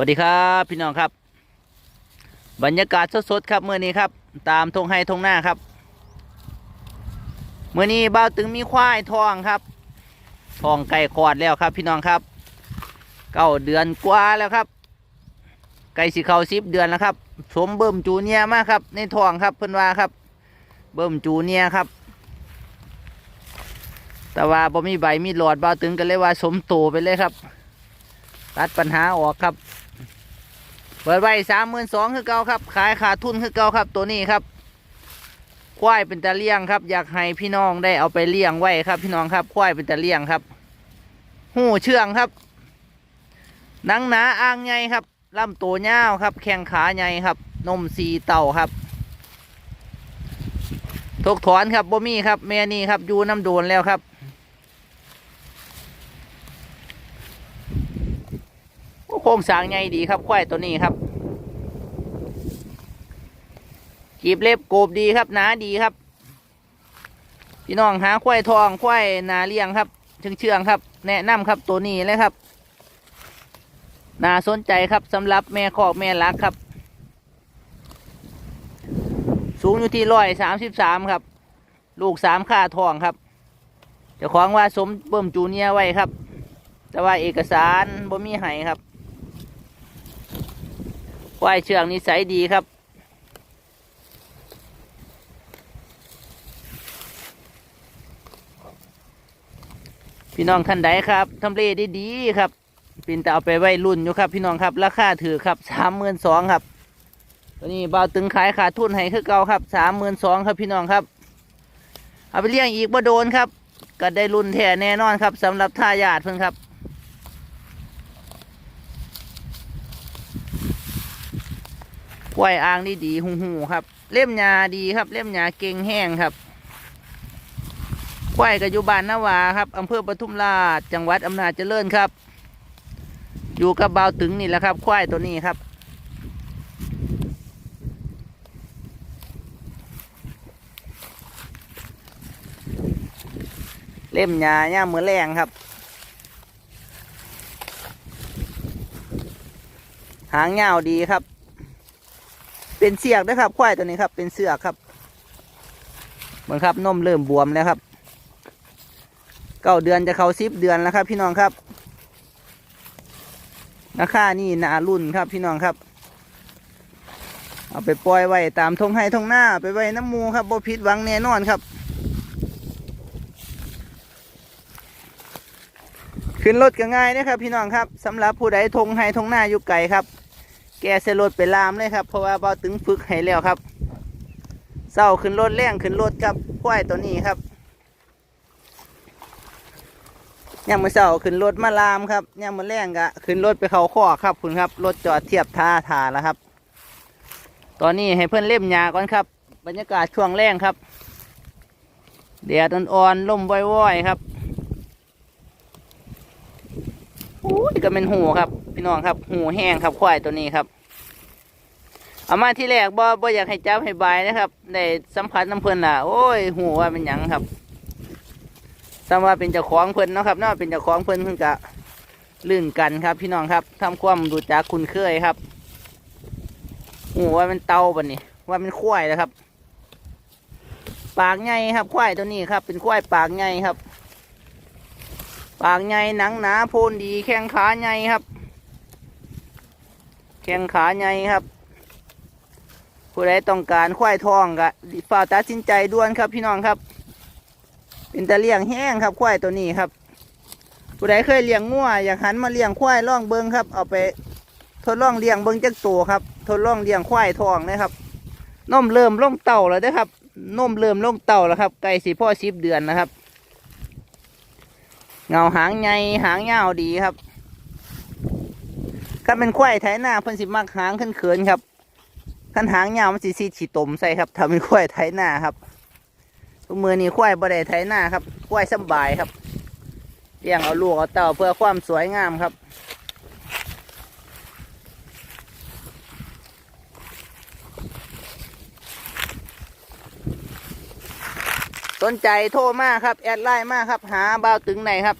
วัสดีครับพี่น้องครับ บรรยากาศสดๆครับเมื่อนี้ครับ ตามทงไฮทงหน้าครับเมื่อนี้บ่าวตึงมีควายทองครับทองไก่ขอดแล้วครับ พี่น้องครับเก้าเดือนกว่าแล้วครับ ไก่สีเขาสิบเดือนแล้วครับ สมเบิ่มจูเนียมากครับ ในทองครับเพิ่นว่าครับ เบิ่มจูเนียครับ แต่ว่าบ่มีใบมีหลอดบ่าวตึงกันเลยว่าสมโตไปเลยครับ ตัดปัญหาออกครับ เปิดไว้สามหมื่นสองคือเก่าครับ ขายขาดทุนคือเก่าครับ ตัวนี้ครับ ควายเป็นตะเลี่ยงครับ อยากให้พี่น้องได้เอาไปเลี้ยงไว้ครับ พี่น้องครับ ควายเป็นตะเลี่ยงครับ หูเชื่องครับ หนังหนาอ่างใหญ่ครับลำตัวยาวครับ แข้งขาใหญ่ครับ นมสีเต่าครับทกถอนครับบ่มีครับแม่นี่ครับอยู่น้ำโดนแล้วครับ ครงสร้างใหญ่ดีครับควายตัวนี้ครับกีบเล็บโกบดีครับหนาดีครับ พี่น้องหาควายทองควายนาเลี้ยงครับเชื่องเชื่องครับ แนะนำครับตัวนี้เลยครับน่าสนใจครับสำหรับแม่คอกแม่ลักครับ สูงอยู่ที่ร้อยสามสิบสามครับ ลูกสามค่าทองครับเจ้าของว่าสมเบิ่มจูเนียไว้ครับ แต่ว่าเอกสารบ่มีให้ครับ ควายเชืองนิสัยดีครับ พี่น้องท่านใดครับทำเลดีๆครับปินแต่เอาไปไว้รุ่นอยู่ครับ พี่น้องครับราคาถือครับสามหมื่นสองครับ ตัวนี้เบาตึงขายขาดทุนให้คือเก่าครับสามหมื่นสองครับพี่น้องครับ เอาไปเลี้ยงอีกบ่โดนครับ ก็ได้รุ่นแท้แน่นอนครับสำหรับทายาทเพิ่นครับ กล้วยอ่างนี่ดีหูหูครับ เล่มยาดีครับ เล่มยาเก่งแห้งครับกล้วยกับยู่บ้านนาวาครับอำเภอปทุมราชจังหวัดอำนาจเจริญครับ อยู่กับเบาวตึงนี่แหละครับควายตัวนี้ครับเล่มยาเนี่ยามมือแรงครับ หางยาวดีครับ เป็นเสือกนะครับควายตัวนี้ครับ เป็นเสือกครับเหมือนครับนมเริ่มบวมแล้วครับเก้าเดือนจะเข้าสิบเดือนแล้วครับ พี่น้องครับราคานี่นารุ่นครับพี่น้องครับ เอาไปปล่อยไว้ตามทงให้ทงหน้าไปไว้น้ำมูครับบ่ผิดหวังแน่นอนครับ ขึ้นรถก็ง่ายนะครับ พี่น้องครับสำหรับผู้ใดทงให้ทงหน้าอยู่ไกลครับ แกเสรถไปลามเลยครับ เพราะว่าเบาตึงฝึกให้แล้วครับเศร้าขึ้นรถแรงขึ้นรถครับควายตัวนี้ครับย่างมือเศร้าขึ้นรถมาลามครับย่างมือแรงกะขึ้นรถไปเขาข้อครับคุณครับรถจอดเทียบท่าทาแล้วครับ ตอนนี้ให้เพื่อนเล่มยาก่อนครับ บรรยากาศช่วงแรงครับแดดอ่อนๆลมว่อยๆครับ อุ้ก็เป็นหูครับ พี่น้องครับ หูแห้งครับควายตัวนี้ครับเอามาที่แรกบ่บ่อยากให้จับให้บายนะครับได้สัมผัสน้ำเพลินล่ะโอ้ยหูว่าเป็นหยังครับสำว่าเป็นเจ้าของเพลินเนาะครับเนาะเป็นเจ้าของเพลินเพิ่งกะลื่นกันครับ พี่น้องครับทำความดูจากคุณเคยครับหูว่าเป็นเตาบันนี้ ว่าเป็นควายนะครับ ปากใหญ่ครับควายตัวนี้ครับ เป็นควายปากใหญ่ครับากใหญ่หนังหนาโพนดีแข้งขาใหญ่ครับ แข้งขาใหญ่ครับ ผู้ใดต้องการควายทองก็ฝ่าตัดสินใจด่วนครับพี่น้องครับ เป็นตะเลียงแห้งครับควายตัวนี้ครับ ผู้ใดเคยเลี้ยงงัวอยากหันมาเลี้ยงควายล่องเบิงครับ เอาไปทดลองเลี้ยงเบิงจักตัวครับ ทดลองเลี้ยงควายทองนะครับนมเริ่มลงเต่าแล้วเด้อครับนมเริ่มลงเต่าแล้วครับไก่สีพ่อสิบเดือนนะครับ เงาหางใหญ่หางยาวดีครับก็เป็นควายไถนาเพิ่นสิมักหางขึ้นเขินครับขันหางยาวมันสิซีดฉีตมใส่ครับทำเป็นควายไถนาครับทุกมือนี้ควายบ่ได้ไถนาครับควายสบายครับเลี้ยงเอาลูกเอาเต่าเพื่อความสวยงามครับ นใจโทรมาครับ แอดไลน์มาครับ หาบ่าวตึงไหนครับ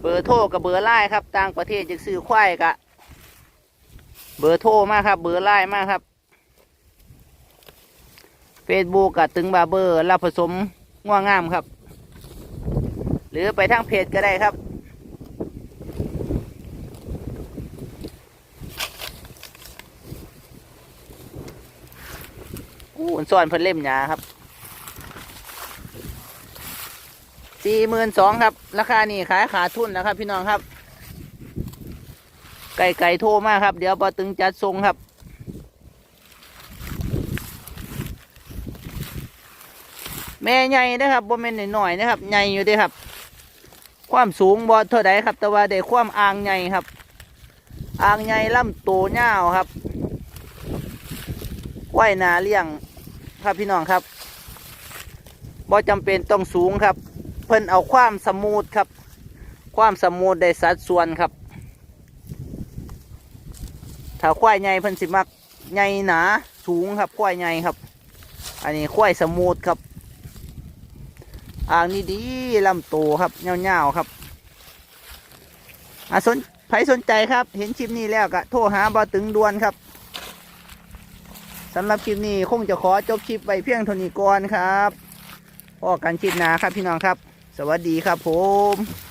เบอร์โทรกับเบอร์ไลน์ครับต่างประเทศจะซื้อควายกะ เบอร์โทรมาครับ เบอร์ไลน์มาครับเฟซบุ๊กกับตึงบาเบอร์รับผสมง่วงงามครับ หรือไปทางเพจก็ได้ครับอู้อันซ่อนเพิ่นเล่มหยาครับ สี่หมื่นสองครับ ราคานี่ขายขาดทุนนะครับ พี่น้องครับ ไก่ไก่โทรมาครับ เดี๋ยวปอตึงจัดทรงครับ แม่ใหญ่นะครับบ่แม่นหน่อยนะครับ ใหญ่อยู่ด้ครับ ความสูงบ่เท่าใดครับ แต่ว่าได้ความอ่างใหญ่ครับ อ่างใหญ่ลำโตยาวครับไว้หนาเลี้ยงครับพี่น้องครับบ่จำเป็นต้องสูงครับ เพิ่นเอาความสมูทครับ ความสมูทได้สัดส่วนครับ ถ้าควายใหญ่เพิ่นสิมักใหญ่หนาสูงครับควายใหญ่ครับ อันนี้ควายสมูทครับอ่างนี้ดีลำโตครับเงาๆครับอะสนใครสนใจครับ เห็นคลิปนี้แล้วก็โทรหาบอตึงด่วนครับสำหรับคลิปนี้คงจะขอจบคลิปไว้เพียงเท่านี้ก่อนครับพอกันคลิปหนาครับพี่น้องครับ สวัสดีครับผม